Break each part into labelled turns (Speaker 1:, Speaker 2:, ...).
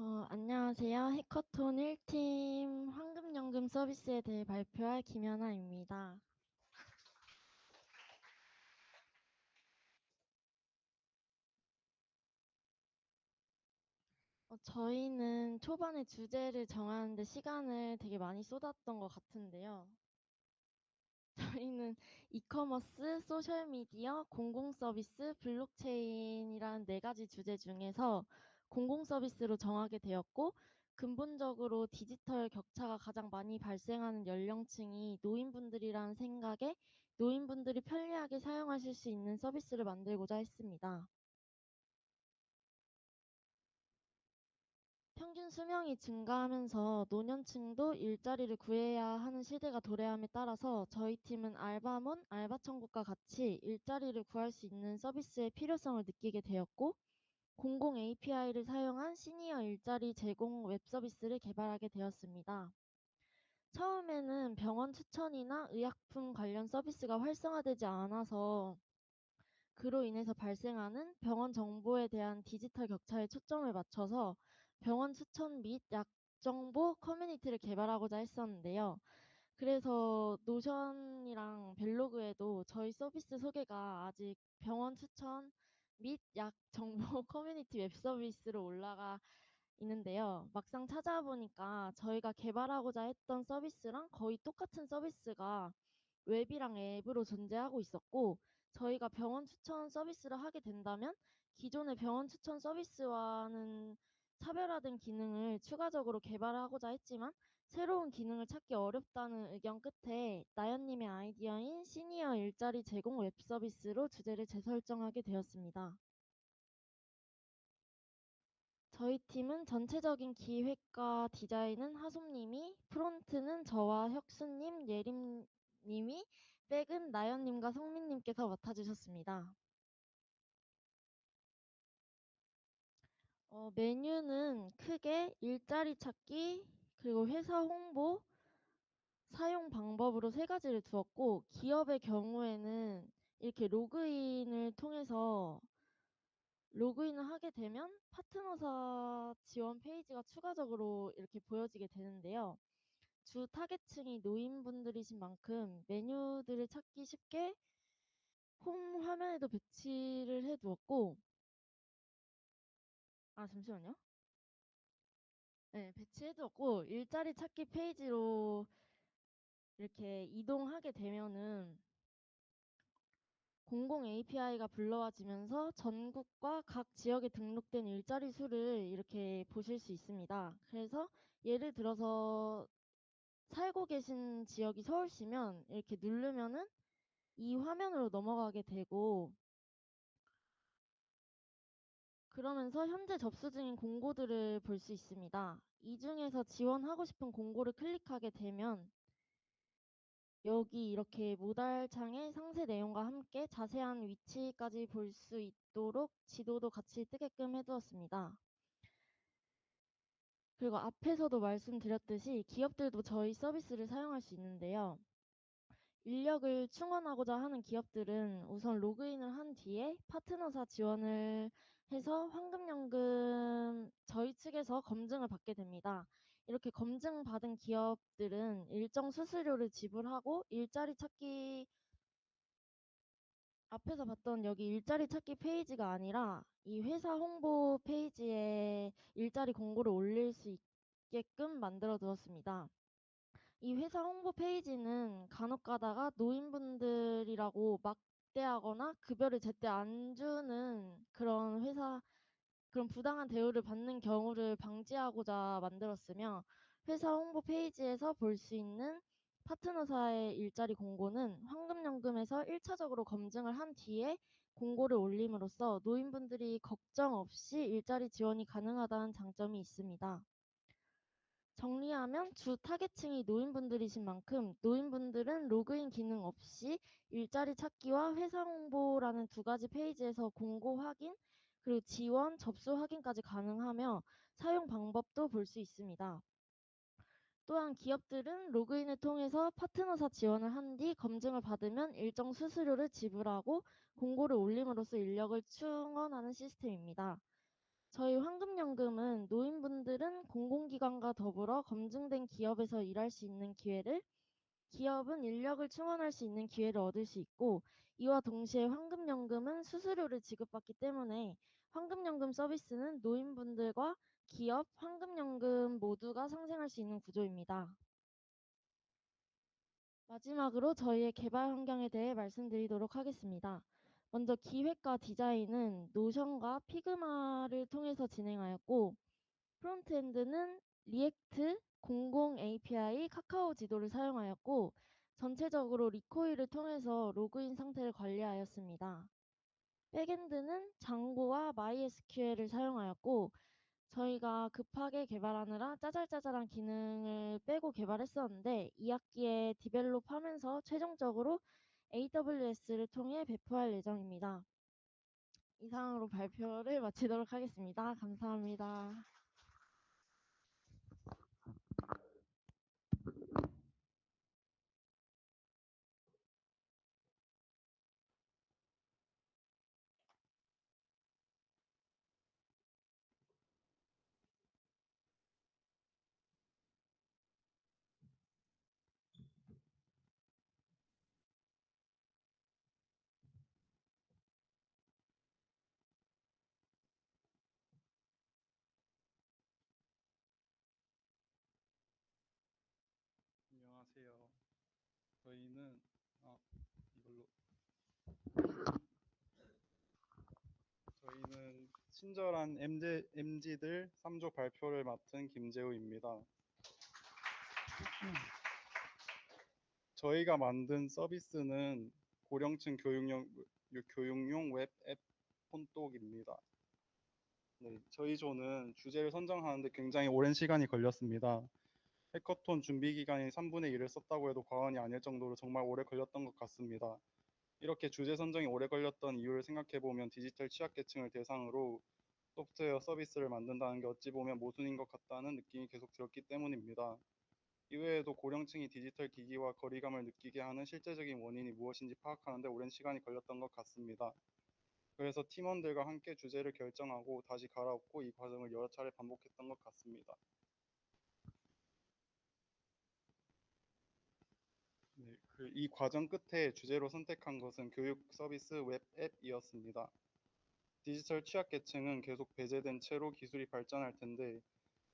Speaker 1: 어, 안녕하세요. 해커톤 1팀 황금연금 서비스에 대해 발표할 김연아입니다. 어, 저희는 초반에 주제를 정하는데 시간을 되게 많이 쏟았던 것 같은데요. 저희는 이커머스, 소셜미디어, 공공서비스, 블록체인이라는 네 가지 주제 중에서 공공 서비스로 정하게 되었고 근본적으로 디지털 격차가 가장 많이 발생하는 연령층이 노인분들이라는 생각에 노인분들이 편리하게 사용하실 수 있는 서비스를 만들고자 했습니다. 평균 수명이 증가하면서 노년층도 일자리를 구해야 하는 시대가 도래함에 따라서 저희 팀은 알바몬, 알바천국과 같이 일자리를 구할 수 있는 서비스의 필요성을 느끼게 되었고 공공 API를 사용한 시니어 일자리 제공 웹 서비스를 개발하게 되었습니다. 처음에는 병원 추천이나 의약품 관련 서비스가 활성화되지 않아서 그로 인해서 발생하는 병원 정보에 대한 디지털 격차에 초점을 맞춰서 병원 추천 및 약 정보 커뮤니티를 개발하고자 했었는데요. 그래서 노션이랑 벨로그에도 저희 서비스 소개가 아직 병원 추천 및 약 정보 커뮤니티 웹 서비스로 올라가 있는데요. 막상 찾아보니까 저희가 개발하고자 했던 서비스랑 거의 똑같은 서비스가 웹이랑 앱으로 존재하고 있었고 저희가 병원 추천 서비스를 하게 된다면 기존의 병원 추천 서비스와는 차별화된 기능을 추가적으로 개발하고자 했지만 새로운 기능을 찾기 어렵다는 의견 끝에 나연님의 아이디어인 시니어 일자리 제공 웹 서비스로 주제를 재설정하게 되었습니다. 저희 팀은 전체적인 기획과 디자인은 하솜님이, 프론트는 저와 혁수님, 예림님이, 백은 나연님과 성민님께서 맡아주셨습니다. 어, 메뉴는 크게 일자리 찾기, 그리고 회사 홍보, 사용 방법으로 세 가지를 두었고, 기업의 경우에는 이렇게 로그인을 통해서 로그인을 하게 되면 파트너사 지원 페이지가 추가적으로 이렇게 보여지게 되는데요. 주 타겟층이 노인분들이신 만큼 메뉴들을 찾기 쉽게 홈 화면에도 배치를 해 두었고 아 잠시만요. 네, 배치해 두었고 일자리 찾기 페이지로 이렇게 이동하게 되면은 공공 API가 불러와지면서 전국과 각 지역에 등록된 일자리 수를 이렇게 보실 수 있습니다. 그래서 예를 들어서 살고 계신 지역이 서울시면 이렇게 누르면은 이 화면으로 넘어가게 되고 그러면서 현재 접수 중인 공고들을 볼 수 있습니다. 이 중에서 지원하고 싶은 공고를 클릭하게 되면 여기 이렇게 모달창의 상세 내용과 함께 자세한 위치까지 볼 수 있도록 지도도 같이 뜨게끔 해두었습니다. 그리고 앞에서도 말씀드렸듯이 기업들도 저희 서비스를 사용할 수 있는데요. 인력을 충원하고자 하는 기업들은 우선 로그인을 한 뒤에 파트너사 지원을 해서 황금연금 저희 측에서 검증을 받게 됩니다. 이렇게 검증받은 기업들은 일정 수수료를 지불하고 일자리 찾기 앞에서 봤던 여기 일자리 찾기 페이지가 아니라 이 회사 홍보 페이지에 일자리 공고를 올릴 수 있게끔 만들어 두었습니다. 이 회사 홍보 페이지는 간혹 가다가 노인분들이라고 막 대하거나 급여를 제때 안 주는 그런 회사 그런 부당한 대우를 받는 경우를 방지하고자 만들었으며 회사 홍보 페이지에서 볼 수 있는 파트너사의 일자리 공고는 황금연금에서 1차적으로 검증을 한 뒤에 공고를 올림으로써 노인분들이 걱정 없이 일자리 지원이 가능하다는 장점이 있습니다. 정리하면 주 타겟층이 노인분들이신 만큼 노인분들은 로그인 기능 없이 일자리 찾기와 회사 홍보라는 두 가지 페이지에서 공고 확인, 그리고 지원, 접수 확인까지 가능하며 사용 방법도 볼 수 있습니다. 또한 기업들은 로그인을 통해서 파트너사 지원을 한 뒤 검증을 받으면 일정 수수료를 지불하고 공고를 올림으로써 인력을 충원하는 시스템입니다. 저희 황금연금은 노인분들은 공공기관과 더불어 검증된 기업에서 일할 수 있는 기회를 기업은 인력을 충원할 수 있는 기회를 얻을 수 있고 이와 동시에 황금연금은 수수료를 지급받기 때문에 황금연금 서비스는 노인분들과 기업, 황금연금 모두가 상생할 수 있는 구조입니다. 마지막으로 저희의 개발 환경에 대해 말씀드리도록 하겠습니다. 먼저 기획과 디자인은 노션과 피그마를 통해서 진행하였고 프론트엔드는 리액트, 공공 API, 카카오 지도를 사용하였고 전체적으로 리코일을 통해서 로그인 상태를 관리하였습니다. 백엔드는 장고와 MySQL을 사용하였고 저희가 급하게 개발하느라 짜잘짜잘한 기능을 빼고 개발했었는데 2학기에 디벨롭하면서 최종적으로 AWS를 통해 배포할 예정입니다. 이상으로 발표를 마치도록 하겠습니다. 감사합니다.
Speaker 2: 안녕하세요. 저희는 아 이걸로 저희는 친절한 MZ, MZ들 3조 발표를 맡은 김재우입니다. 저희가 만든 서비스는 고령층 교육용 교육용 웹앱 폰독입니다. 네, 저희 조는 주제를 선정하는데 굉장히 오랜 시간이 걸렸습니다. 해커톤 준비 기간이 3분의 1을 썼다고 해도 과언이 아닐 정도로 정말 오래 걸렸던 것 같습니다. 이렇게 주제 선정이 오래 걸렸던 이유를 생각해 보면 디지털 취약계층을 대상으로 소프트웨어 서비스를 만든다는 게 어찌 보면 모순인 것 같다는 느낌이 계속 들었기 때문입니다. 이외에도 고령층이 디지털 기기와 거리감을 느끼게 하는 실제적인 원인이 무엇인지 파악하는데 오랜 시간이 걸렸던 것 같습니다. 그래서 팀원들과 함께 주제를 결정하고 다시 갈아엎고 이 과정을 여러 차례 반복했던 것 같습니다. 네, 그 이 과정 끝에 주제로 선택한 것은 교육 서비스 웹 앱이었습니다. 디지털 취약계층은 계속 배제된 채로 기술이 발전할 텐데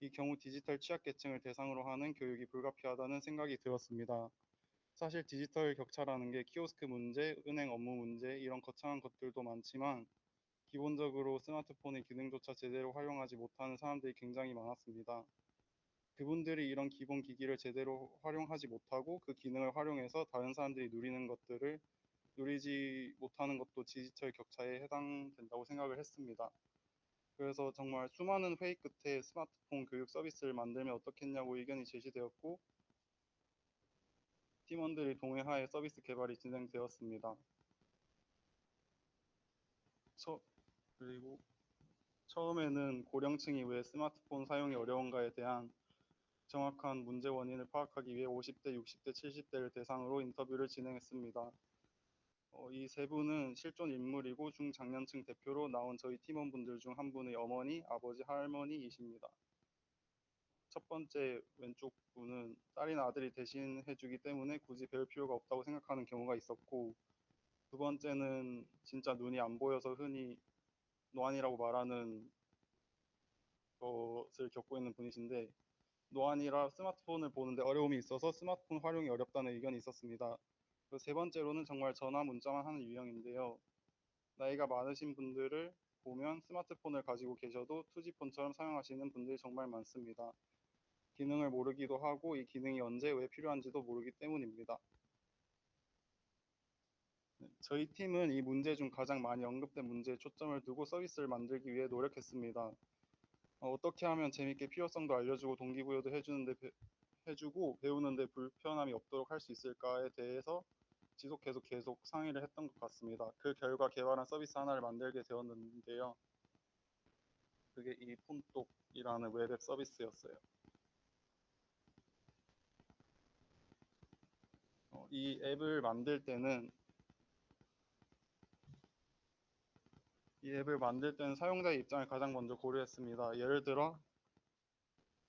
Speaker 2: 이 경우 디지털 취약계층을 대상으로 하는 교육이 불가피하다는 생각이 들었습니다. 사실 디지털 격차라는 게 키오스크 문제, 은행 업무 문제 이런 거창한 것들도 많지만 기본적으로 스마트폰의 기능조차 제대로 활용하지 못하는 사람들이 굉장히 많았습니다. 그분들이 이런 기본 기기를 제대로 활용하지 못하고 그 기능을 활용해서 다른 사람들이 누리는 것들을 누리지 못하는 것도 디지털 격차에 해당된다고 생각을 했습니다. 그래서 정말 수많은 회의 끝에 스마트폰 교육 서비스를 만들면 어떻겠냐고 의견이 제시되었고 팀원들의 동의하에 서비스 개발이 진행되었습니다. 처, 그리고 처음에는 고령층이 왜 스마트폰 사용이 어려운가에 대한 정확한 문제 원인을 파악하기 위해 50대, 60대, 70대를 대상으로 인터뷰를 진행했습니다. 어, 이세 분은 실존 인물이고 중장년층 대표로 나온 저희 팀원분들 중 한 분의 어머니, 아버지, 할머니이십니다. 첫 번째 왼쪽 분은 딸이나 아들이 대신 해 주기 때문에 굳이 배울 필요가 없다고 생각하는 경우가 있었고 두 번째는 진짜 눈이 안 보여서 흔히 노안이라고 말하는 것을 겪고 있는 분이신데 노안이라 스마트폰을 보는데 어려움이 있어서 스마트폰 활용이 어렵다는 의견이 있었습니다. 그리고 세 번째로는 정말 전화 문자만 하는 유형인데요. 나이가 많으신 분들을 보면 스마트폰을 가지고 계셔도 투지폰처럼 사용하시는 분들이 정말 많습니다. 기능을 모르기도 하고 이 기능이 언제 왜 필요한지도 모르기 때문입니다. 네, 저희 팀은 이 문제 중 가장 많이 언급된 문제에 초점을 두고 서비스를 만들기 위해 노력했습니다. 어, 어떻게 하면 재밌게 필요성도 알려주고 동기부여도 해주는데 배- 해주고 배우는데 불편함이 없도록 할 수 있을까에 대해서 지속 계속 계속 상의를 했던 것 같습니다. 그 결과 개발한 서비스 하나를 만들게 되었는데요. 그게 이 폰똑이라는 웹앱 서비스였어요. 어, 이 앱을 만들 때는 이 앱을 만들 때는 사용자의 입장을 가장 먼저 고려했습니다. 예를 들어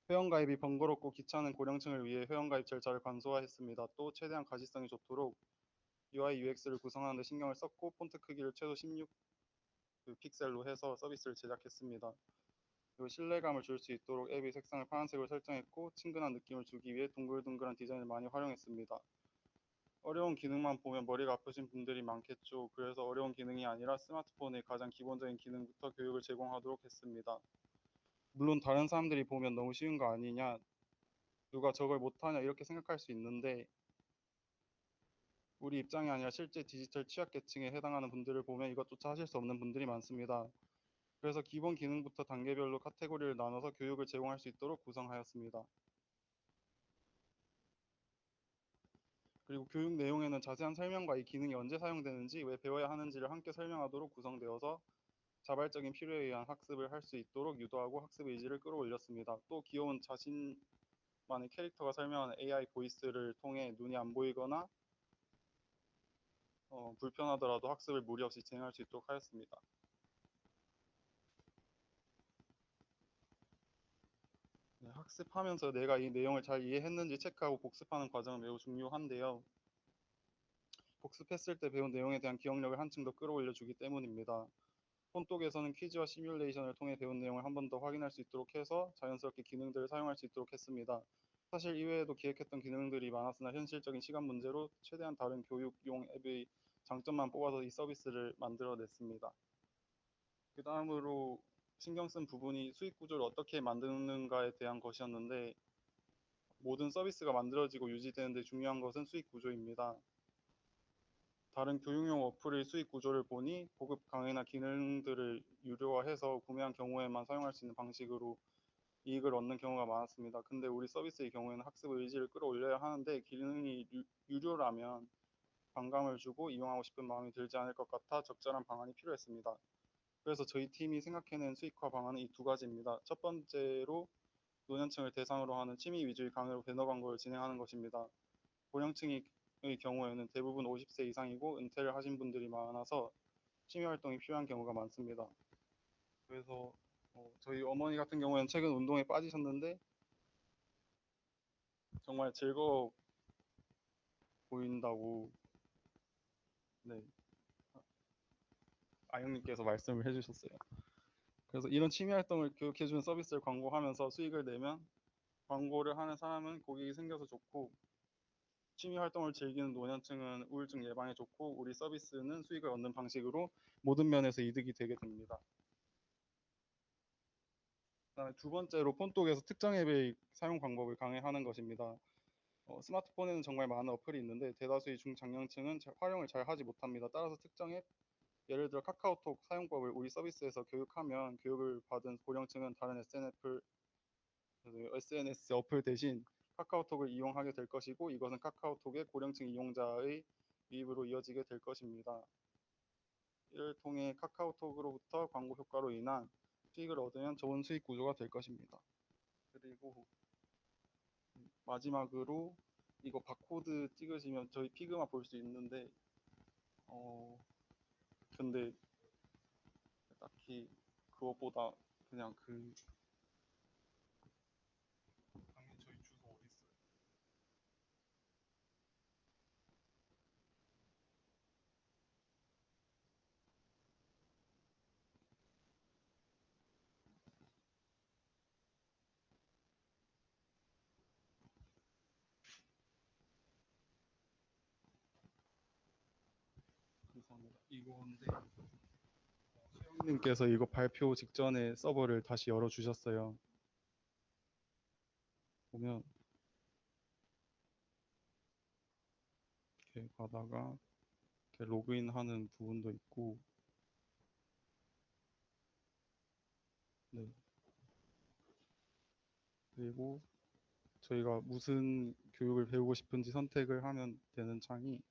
Speaker 2: 회원가입이 번거롭고 귀찮은 고령층을 위해 회원가입 절차를 간소화했습니다. 또 최대한 가시성이 좋도록 UI UX를 구성하는 데 신경을 썼고 폰트 크기를 최소 16그 픽셀로 해서 서비스를 제작했습니다. 그리고 신뢰감을 줄 수 있도록 앱의 색상을 파란색으로 설정했고 친근한 느낌을 주기 위해 둥글둥글한 디자인을 많이 활용했습니다. 어려운 기능만 보면 머리가 아프신 분들이 많겠죠. 그래서 어려운 기능이 아니라 스마트폰의 가장 기본적인 기능부터 교육을 제공하도록 했습니다. 물론 다른 사람들이 보면 너무 쉬운 거 아니냐, 누가 저걸 못하냐 이렇게 생각할 수 있는데 우리 입장이 아니라 실제 디지털 취약계층에 해당하는 분들을 보면 이것조차 하실 수 없는 분들이 많습니다. 그래서 기본 기능부터 단계별로 카테고리를 나눠서 교육을 제공할 수 있도록 구성하였습니다. 그리고 교육 내용에는 자세한 설명과 이 기능이 언제 사용되는지, 왜 배워야 하는지를 함께 설명하도록 구성되어서 자발적인 필요에 의한 학습을 할 수 있도록 유도하고 학습 의지를 끌어올렸습니다. 또 귀여운 자신만의 캐릭터가 설명하는 AI 보이스를 통해 눈이 안 보이거나 어, 불편하더라도 학습을 무리 없이 진행할 수 있도록 하였습니다. 네, 학습하면서 내가 이 내용을 잘 이해했는지 체크하고 복습하는 과정은 매우 중요한데요. 복습했을 때 배운 내용에 대한 기억력을 한층 더 끌어올려 주기 때문입니다. 폰톡에서는 퀴즈와 시뮬레이션을 통해 배운 내용을 한 번 더 확인할 수 있도록 해서 자연스럽게 기능들을 사용할 수 있도록 했습니다. 사실 이외에도 기획했던 기능들이 많았으나 현실적인 시간 문제로 최대한 다른 교육용 앱의 장점만 뽑아서 이 서비스를 만들어냈습니다. 그 다음으로 신경 쓴 부분이 수익 구조를 어떻게 만드는가에 대한 것이었는데 모든 서비스가 만들어지고 유지되는데 중요한 것은 수익 구조입니다. 다른 교육용 어플의 수익 구조를 보니 고급 강의나 기능들을 유료화해서 구매한 경우에만 사용할 수 있는 방식으로 이익을 얻는 경우가 많았습니다. 근데 우리 서비스의 경우에는 학습 의지를 끌어올려야 하는데 기능이 유, 유료라면 반감을 주고 이용하고 싶은 마음이 들지 않을 것 같아 적절한 방안이 필요했습니다. 그래서 저희 팀이 생각해낸 수익화 방안은 이 두 가지입니다. 첫 번째로 노년층을 대상으로 하는 취미 위주의 강의로 배너 광고를 진행하는 것입니다. 고령층의 경우에는 대부분 50세 이상이고 은퇴를 하신 분들이 많아서 취미 활동이 필요한 경우가 많습니다. 그래서 어, 저희 어머니 같은 경우에는 최근 운동에 빠지셨는데 정말 즐거워 보인다고 네 아영님께서 말씀을 해주셨어요. 그래서 이런 취미 활동을 교육해주는 서비스를 광고하면서 수익을 내면 광고를 하는 사람은 고객이 생겨서 좋고 취미 활동을 즐기는 노년층은 우울증 예방에 좋고 우리 서비스는 수익을 얻는 방식으로 모든 면에서 이득이 되게 됩니다. 그다음에 두 번째로 폰톡에서 특정 앱의 사용 방법을 강의하는 것입니다. 어, 스마트폰에는 정말 많은 어플이 있는데 대다수의 중장년층은 잘- 활용을 잘 하지 못합니다. 따라서 특정 앱, 예를 들어 카카오톡 사용법을 우리 서비스에서 교육하면 교육을 받은 고령층은 다른 SNS, SNS 어플 대신 카카오톡을 이용하게 될 것이고 이것은 카카오톡의 고령층 이용자의 유입으로 이어지게 될 것입니다. 이를 통해 카카오톡으로부터 광고 효과로 인한 수익을 얻으면 좋은 수익 구조가 될 것입니다. 그리고 마지막으로 이거 바코드 찍으시면 저희 피그마 볼 수 있는데 어 근데 딱히 그것보다 그냥 그 당연히 저희 주소 어디 있어요? 감사합니다. 이건데 수영님께서 이거 발표 직전에 서버를 다시 열어 주셨어요. 보면 이렇게 가다가 이렇게 로그인하는 부분도 있고 네. 그리고 저희가 무슨 교육을 배우고 싶은지 선택을 하면 되는 창이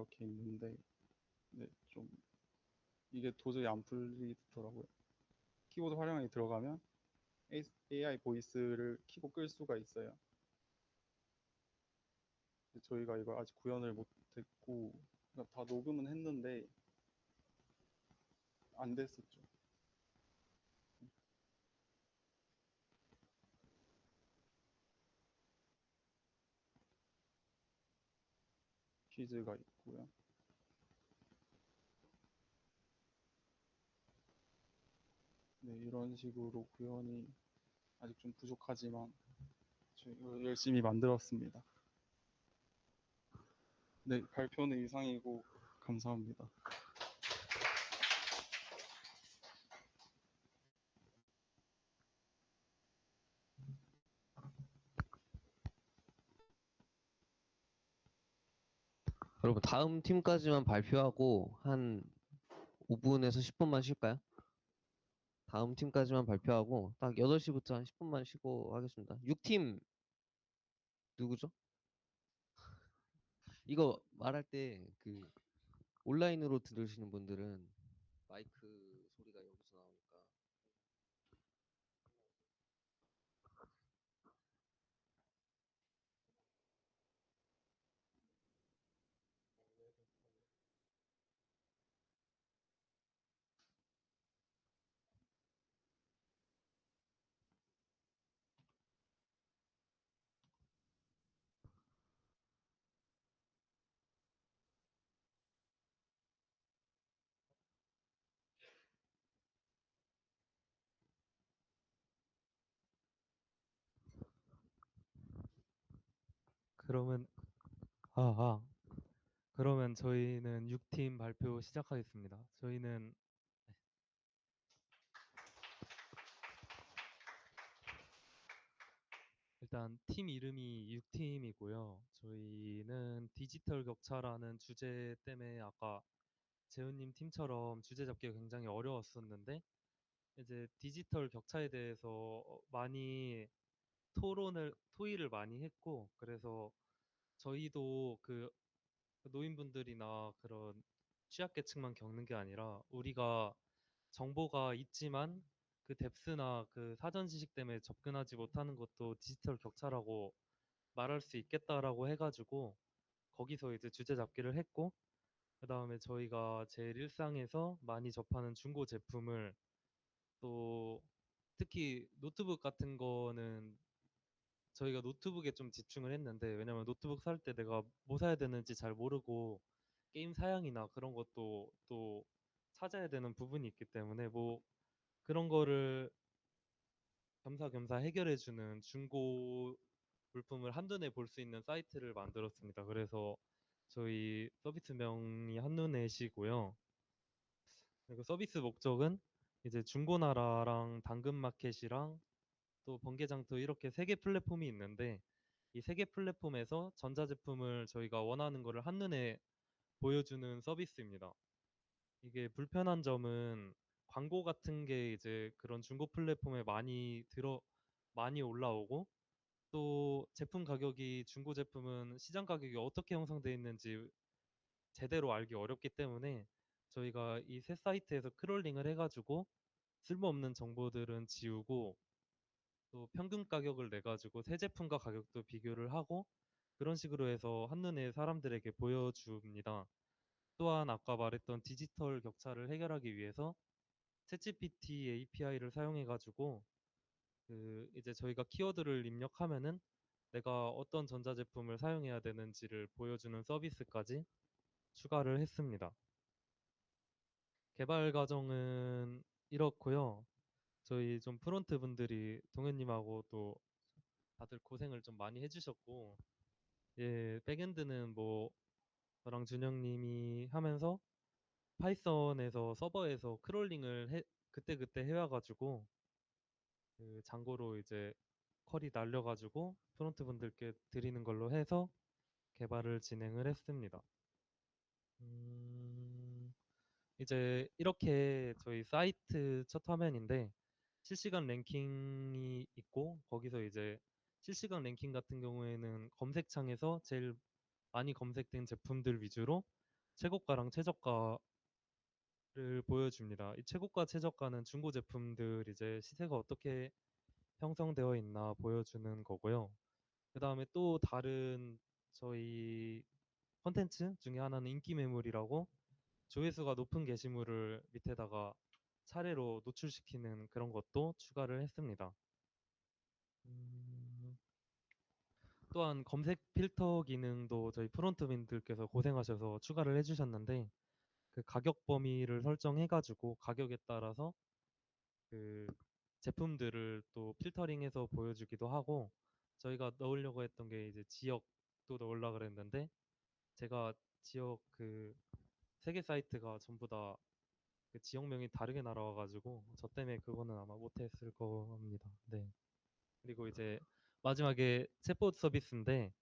Speaker 2: 이렇게 있는데 네, 좀 이게 도저히 안 풀리더라고요. 키보드 활용이 들어가면 AI 보이스를 키고 끌 수가 있어요. 저희가 이걸 아직 구현을 못했고 그러니까 다 녹음은 했는데 안 됐었죠. 퀴즈가 있고 요. 네, 이런 식으로 구현이 아직 좀 부족하지만 열심히 만들었습니다. 네, 발표는 이상이고 감사합니다.
Speaker 3: 여러분 다음 팀까지만 발표하고 한 5분에서 10분만 쉴까요? 다음 팀까지만 발표하고 딱 8시부터 한 10분만 쉬고 하겠습니다. 6팀 누구죠? 이거 말할 때 그 온라인으로 들으시는 분들은 마이크
Speaker 4: 그러면 아, 아. 그러면 저희는 6팀 발표 시작하겠습니다. 저희는 네. 일단 팀 이름이 6팀이고요. 저희는 디지털 격차라는 주제 때문에 아까 재훈님 팀처럼 주제 잡기가 굉장히 어려웠었는데 이제 디지털 격차에 대해서 어, 많이 토론을 토의를 많이 했고 그래서 저희도 그 노인분들이나 그런 취약계층만 겪는 게 아니라 우리가 정보가 있지만 그 뎁스나 그 사전 지식 때문에 접근하지 못하는 것도 디지털 격차라고 말할 수 있겠다라고 해가지고 거기서 이제 주제 잡기를 했고 그 다음에 저희가 제일 일상에서 많이 접하는 중고 제품을 또 특히 노트북 같은 거는 저희가 노트북에 좀 집중을 했는데 왜냐면 노트북 살 때 내가 뭐 사야 되는지 잘 모르고 게임 사양이나 그런 것도 또 찾아야 되는 부분이 있기 때문에 뭐 그런 거를 겸사겸사 해결해 주는 중고 물품을 한눈에 볼 수 있는 사이트를 만들었습니다. 그래서 저희 서비스명이 한눈에시고요. 그리고 서비스 목적은 이제 중고나라랑 당근마켓이랑 또 번개장터 이렇게 세 개 플랫폼이 있는데 이 세 개 플랫폼에서 전자제품을 저희가 원하는 거를 한눈에 보여주는 서비스입니다. 이게 불편한 점은 광고 같은 게 이제 그런 중고 플랫폼에 많이 들어 많이 올라오고 또 제품 가격이 중고 제품은 시장 가격이 어떻게 형성되어 있는지 제대로 알기 어렵기 때문에 저희가 이세 사이트에서 크롤링을 해가지고 쓸모없는 정보들은 지우고 또 평균 가격을 내 가지고 새 제품과 가격도 비교를 하고 그런 식으로 해서 한눈에 사람들에게 보여줍니다. 또한 아까 말했던 디지털 격차를 해결하기 위해서 챗GPT API를 사용해 가지고 그 이제 저희가 키워드를 입력하면은 내가 어떤 전자제품을 사용해야 되는지를 보여주는 서비스까지 추가를 했습니다. 개발 과정은 이렇고요. 저희 좀 프론트 분들이 동현님하고 또 다들 고생을 좀 많이 해주셨고, 예, 백엔드는 뭐 저랑 준영님이 하면서 파이썬에서 서버에서 크롤링을 해, 그때그때 해와가지고 그 장고로 이제 쿼리 날려가지고 프론트 분들께 드리는 걸로 해서 개발을 진행을 했습니다. 음, 이제 이렇게 저희 사이트 첫 화면인데 실시간 랭킹이 있고 거기서 이제 실시간 랭킹 같은 경우에는 검색창에서 제일 많이 검색된 제품들 위주로 최고가랑 최저가를 보여줍니다. 이 최고가 최저가는 중고 제품들 이제 시세가 어떻게 형성되어 있나 보여주는 거고요. 그 다음에 또 다른 저희 컨텐츠 중에 하나는 인기 매물이라고 조회수가 높은 게시물을 밑에다가 차례로 노출시키는 그런 것도 추가를 했습니다. 음, 또한 검색 필터 기능도 저희 프론트맨들께서 고생하셔서 추가를 해주셨는데 그 가격 범위를 설정해가지고 가격에 따라서 그 제품들을 또 필터링해서 보여주기도 하고 저희가 넣으려고 했던 게 이제 지역도 넣으려 그랬는데 제가 지역 그세개 사이트가 전부 다 그 지역명이 다르게 날아와가지고 저 때문에 그거는 아마 못했을 겁니다. 네. 그리고 이제 마지막에 챗봇 서비스인데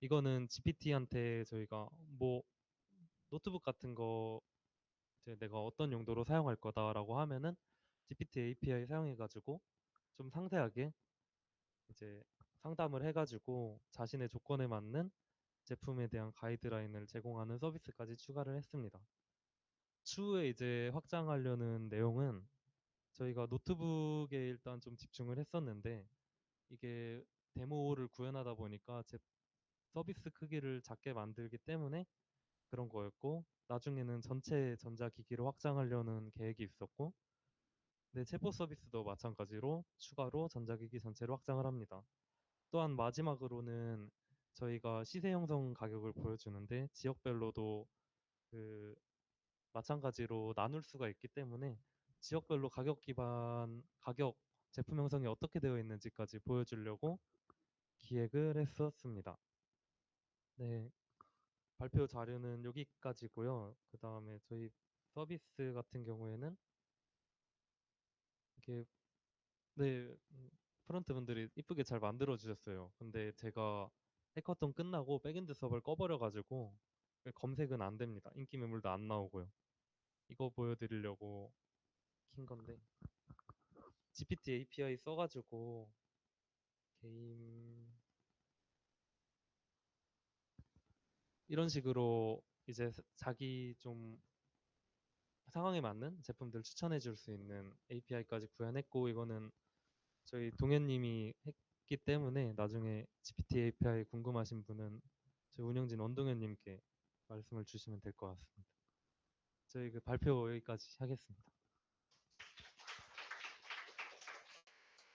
Speaker 4: 이거는 GPT한테 저희가 뭐 노트북 같은 거 이제 내가 어떤 용도로 사용할 거다라고 하면은 GPT API 사용해가지고 좀 상세하게 이제 상담을 해가지고 자신의 조건에 맞는 제품에 대한 가이드라인을 제공하는 서비스까지 추가를 했습니다. 추후에 이제 확장하려는 내용은 저희가 노트북에 일단 좀 집중을 했었는데 이게 데모를 구현하다 보니까 제 서비스 크기를 작게 만들기 때문에 그런 거였고 나중에는 전체 전자기기로 확장하려는 계획이 있었고 네, 챗봇 서비스도 마찬가지로 추가로 전자기기 전체로 확장을 합니다. 또한 마지막으로는 저희가 시세 형성 가격을 보여주는데 지역별로도 그 마찬가지로 나눌 수가 있기 때문에 지역별로 가격 기반 가격 제품 형성이 어떻게 되어 있는지까지 보여주려고 기획을 했었습니다. 네, 발표 자료는 여기까지고요. 그 다음에 저희 서비스 같은 경우에는 이게 네 음, 프런트 분들이 이쁘게 잘 만들어 주셨어요. 근데 제가 해커톤 끝나고 백엔드 서버를 꺼버려 가지고 검색은 안 됩니다. 인기 매물도 안 나오고요. 이거 보여드리려고 킨 건데 GPT API 써가지고 게임 이런 식으로 이제 사- 자기 좀 상황에 맞는 제품들 추천해 줄 수 있는 API까지 구현했고 이거는 저희 동현님이 했기 때문에 나중에 GPT API 궁금하신 분은 저희 운영진 원동현님께 말씀을 주시면 될 것 같습니다. 저희 그 발표 여기까지 하겠습니다.